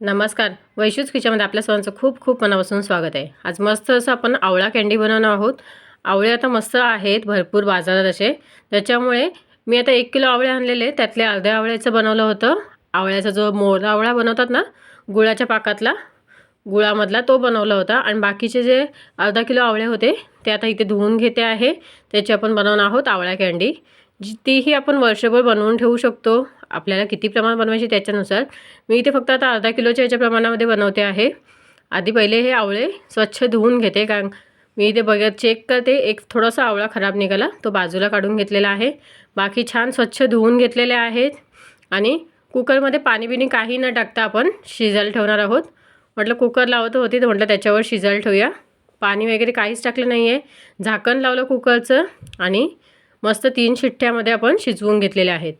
नमस्कार. वैशूज किचनमध्ये आपल्या सर्वांचं खूप खूप मनापासून स्वागत आहे. आज मस्त असं आपण आवळा कँडी बनवणार आहोत. आवळे आता मस्त आहेत भरपूर बाजारात असे. त्याच्यामुळे मी आता एक किलो आवळे आणलेले. त्यातले अर्ध्या आवळ्याचं बनवलं होतं. आवळ्याचा जो मोर आवळा बनवतात ना गुळाच्या पाकातला गुळामधला तो बनवला होता. आणि बाकीचे जे अर्धा किलो आवळे होते ते आता इथे धुवून घेते आहे. त्याची आपण बनवणार आहोत आवळा कँडी जी तीही आपण वर्षभर बनवून ठेवू शकतो. आपल्याला किती प्रमाण बनवायची त्याच्यानुसार. मी इथे फक्त आता अर्धा किलोच्या याच्या प्रमाणामध्ये बनवते आहे. आधी पहिले हे आवळे स्वच्छ धुवून घेते कारण मी इथे बघत चेक करते एक थोडासा आवळा खराब निघाला तो बाजूला काढून घेतलेला आहे. बाकी छान स्वच्छ धुवून घेतलेले आहेत. आणि कुकरमध्ये पाणी बिणी काही न टाकता आपण शिजायला ठेवणार आहोत. म्हटलं कुकर लावत होती तर म्हटलं त्याच्यावर शिजायला ठेवूया. पाणी वगैरे काहीच टाकलं नाही आहे झाकण लावलं कुकरचं आणि मस्त तीन शिट्ट्यामध्ये आपण शिजवून घेतलेले आहेत.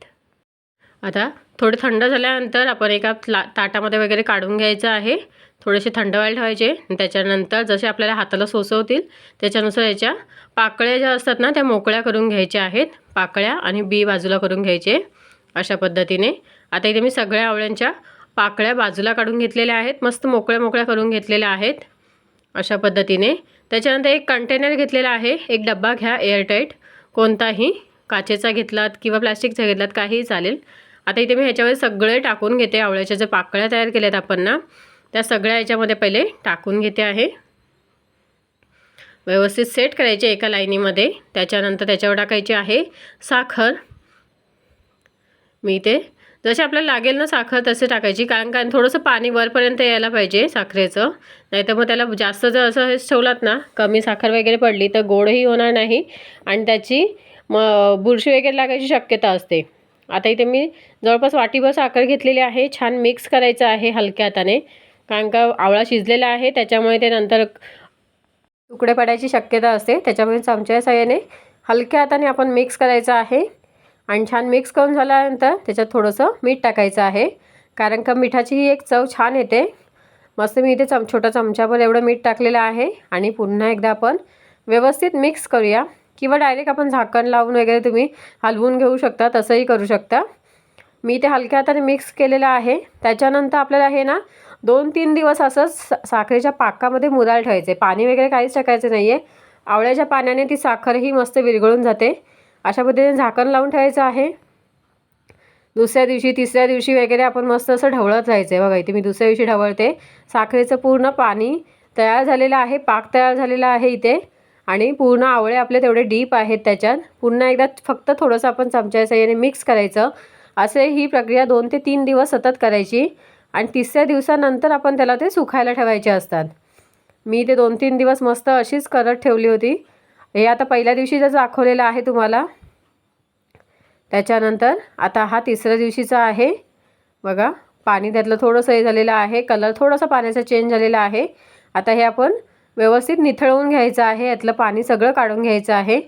आता थोडे थंड झाल्यानंतर आपण एका ला ताटामध्ये वगैरे काढून घ्यायचं आहे. थोडेसे थंड व्हायला ठेवायचे. आणि त्याच्यानंतर जसे आपल्याला हाताला सोसवतील त्याच्यानुसार याच्या पाकळ्या ज्या असतात ना त्या मोकळ्या करून घ्यायच्या आहेत. पाकळ्या आणि बी बाजूला करून घ्यायचे अशा पद्धतीने. आता इथे मी सगळ्या आवळ्यांच्या पाकळ्या बाजूला काढून घेतलेल्या आहेत. मस्त मोकळ्या मोकळ्या करून घेतलेल्या आहेत अशा पद्धतीने. त्याच्यानंतर एक कंटेनर घेतलेला आहे. एक डब्बा घ्या एअरटाईट. कोणताही काचेचा घेतलात किंवा प्लॅस्टिकचा घेतलात काहीही चालेल. आता इथे मी ह्याच्यामध्ये सगळे टाकून घेते. आवळ्याच्या ज्या पाकळ्या तयार केल्यात आपण ना त्या सगळ्या याच्यामध्ये पहिले टाकून घेते आहे. व्यवस्थित सेट करायचे एका लाईनीमध्ये. त्याच्यानंतर त्याच्यावर टाकायची आहे साखर. मी इथे जसे आपल्याला लागेल ना साखर तसे टाकायची. कारण कारण थोडंसं पाणी वरपर्यंत यायला पाहिजे साखरेचं. नाहीतर मग त्याला जास्त जर असं हे ठेवलात ना कमी साखर वगैरे पडली तर गोडही होणार नाही. आणि त्याची मग बुरशी वगैरे लागायची शक्यता असते. आता इथे मी जवळपास वाटीभर साखर घेतलेली आहे. छान मिक्स करायचं आहे हलक्या हाताने. कारण का आवळा शिजलेला आहे त्याच्यामुळे ते नंतर तुकडे पडायची शक्यता असते. त्याच्यामुळे चमच्या साह्याने हलक्या हाताने आपण मिक्स करायचं आहे. आणि छान मिक्स करून झाल्यानंतर त्याच्यात थोडंसं मीठ टाकायचं आहे. कारण का मिठाची ही एक चव छान येते. मस्त मी इथे चम छोटा चमच्याभर एवढं मीठ टाकलेलं आहे. आणि पुन्हा एकदा आपण व्यवस्थित मिक्स करूया. किंवा डायरेक्ट आपण झाकण लावून वगैरे तुम्ही हलवून घेऊ शकता तसंही करू शकता. मी ते हलक्या हाताने मिक्स केलेलं आहे. त्याच्यानंतर आपल्याला हे ना दोन तीन दिवस असंच साखरेच्या पाकामध्ये मुरायला ठेवायचे. पाणी वगैरे काहीच टाकायचं नाही आहे आवळ्याच्या पाण्याने ती साखरही मस्त विरघळून जाते. अशा पद्धतीने झाकण लावून ठेवायचं आहे. दुसऱ्या दिवशी तिसऱ्या दिवशी वगैरे आपण मस्त असं ढवळत राहायचं आहे बघा इथे मी दुसऱ्या दिवशी ढवळते. साखरेचं पूर्ण पाणी तयार झालेलं आहे पाक तयार झालेला आहे इथे. आणि पूर्ण आवळे आपले तेवढे डीप आहेत त्याच्यात. पुन्हा एकदा फक्त थोडंसं आपण चमच्या साह्याने मिक्स करायचं. असे ही प्रक्रिया दोन ते तीन दिवस सतत करायची आणि तिसऱ्या दिवसानंतर आपण त्याला ते सुखायला ठेवायचे असतात. मी ते दोन तीन दिवस मस्त अशीच करत ठेवली होती. हे आता पहिल्या दिवशी जर दाखवलेलं आहे तुम्हाला. त्याच्यानंतर आता हा तिसऱ्या दिवशीचा आहे. बघा पाणी त्यातलं थोडंसं हे झालेलं आहे. कलर थोडासा पाण्याचा चेंज झालेला आहे. आता हे आपण व्यवस्थित निथळवून घ्यायचं आहे यातलं पाणी सगळं काढून घ्यायचं आहे.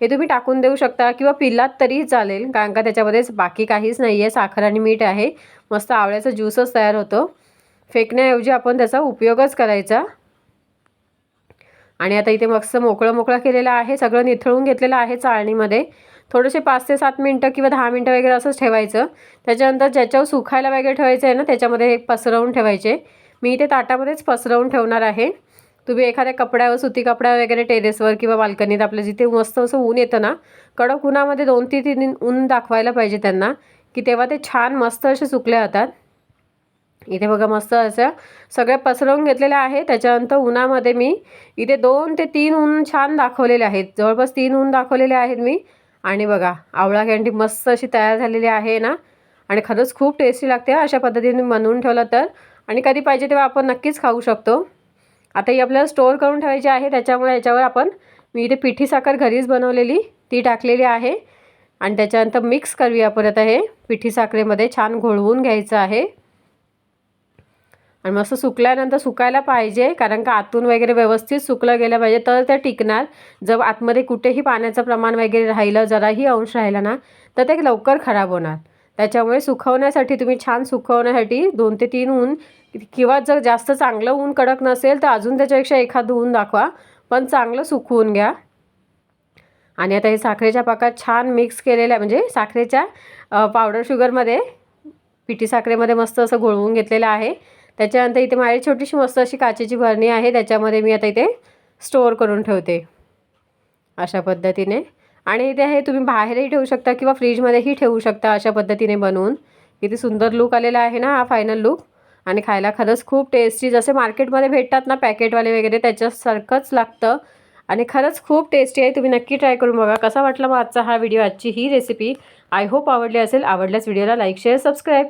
हे तुम्ही टाकून देऊ शकता किंवा पिलात तरीही चालेल कारण का त्याच्यामध्येच बाकी काहीच नाही आहे साखर आणि मीठ आहे. मस्त आवळ्याचा ज्यूसच तयार होतो. फेकण्याऐवजी आपण त्याचा उपयोगच करायचा. आणि आता इथे मस्त मोकळं मोकळं केलेलं आहे सगळं निथळून घेतलेलं आहे चाळणीमध्ये. थोडेसे पाच ते सात मिनटं किंवा दहा मिनटं वगैरे असंच ठेवायचं. त्याच्यानंतर ज्याच्यावर सुखायला वगैरे ठेवायचं आहे ना त्याच्यामध्ये हे पसरवून ठेवायचे. मी इथे ताटामध्येच पसरवून ठेवणार आहे. तुम्ही एखाद्या कपड्यावर सुती कपडा वगैरे टेरेसवर किंवा बाल्कनीत आपलं जिथे मस्त असं ऊन येतं ना कडक उन्हामध्ये दोन ते तीन ऊन दाखवायला पाहिजे त्यांना की तेव्हा ते छान मस्त असे सुकले जातात. इथे बघा मस्त असं सगळ्या पसरवून घेतलेल्या आहे त्याच्यानंतर उन्हामध्ये मी इथे दोन ते तीन ऊन छान दाखवलेले आहेत. जवळपास तीन ऊन दाखवलेले आहेत मी. आणि बघा आवळा कँडी मस्त अशी तयार झालेली आहे ना. आणि खरंच खूप टेस्टी लागते. अशा पद्धतीने बनवून ठेवलं तर. आणि कधी पाहिजे तेव्हा आपण नक्कीच खाऊ शकतो. आता ही आपल्याला स्टोअर करून ठेवायची आहे. त्याच्यामुळे याच्यावर आपण मी इथे पिठी साखर घरीच बनवलेली ती टाकलेली आहे. आणि त्याच्यानंतर मिक्स करूया परत हे. पिठी साखरेमध्ये छान घोळवून घ्यायचं आहे. आणि मस्त सुकल्यानंतर सुकायला पाहिजे कारण का आतून वगैरे व्यवस्थित सुकलं गेलं पाहिजे तर ते टिकणार. जर आतमध्ये कुठेही पाण्याचं प्रमाण वगैरे राहिलं जराही अंश राहिला ना तर ते लवकर खराब होणार. त्याच्यामुळे सुकवण्यासाठी तुम्ही छान सुकवण्यासाठी दोन ते तीन ऊन किंवा जर जास्त चांगलं ऊन कडक नसेल तर अजून त्याच्यापेक्षा एखादं ऊन दाखवा. पण चांगलं सुकवून घ्या. आणि आता हे साखरेच्या पाकात छान मिक्स केलेल्या म्हणजे साखरेच्या पावडर शुगरमध्ये पिठी साखरेमध्ये मस्त असं घोळवून घेतलेलं आहे. त्याच्यानंतर इथे माझी छोटीशी मस्त अशी काचेची भरणी आहे. त्याच्यामध्ये मी आता इथे स्टोअर करून ठेवते. अशा पद्धतीने. आणि इथे हे तुम्ही बाहेरही ठेवू शकता किंवा फ्रीजमध्येही ठेवू शकता अशा पद्धतीने बनवून. किती सुंदर लुक आलेला आहे ना हा फायनल लुक आणि खायला खरंच खूप टेस्टी जसे मार्केटमध्ये भेटतात ना पॅकेटवाले वगैरे त्याच्यासारखंच लागतं. आणि खरंच खूप टेस्टी आहे. तुम्ही नक्की ट्राय करून बघा. कसा वाटला मग आजचा हा व्हिडिओ आजची ही रेसिपी आय होप आवडली असेल. आवडल्यास व्हिडिओला लाईक शेअर सबस्क्राईब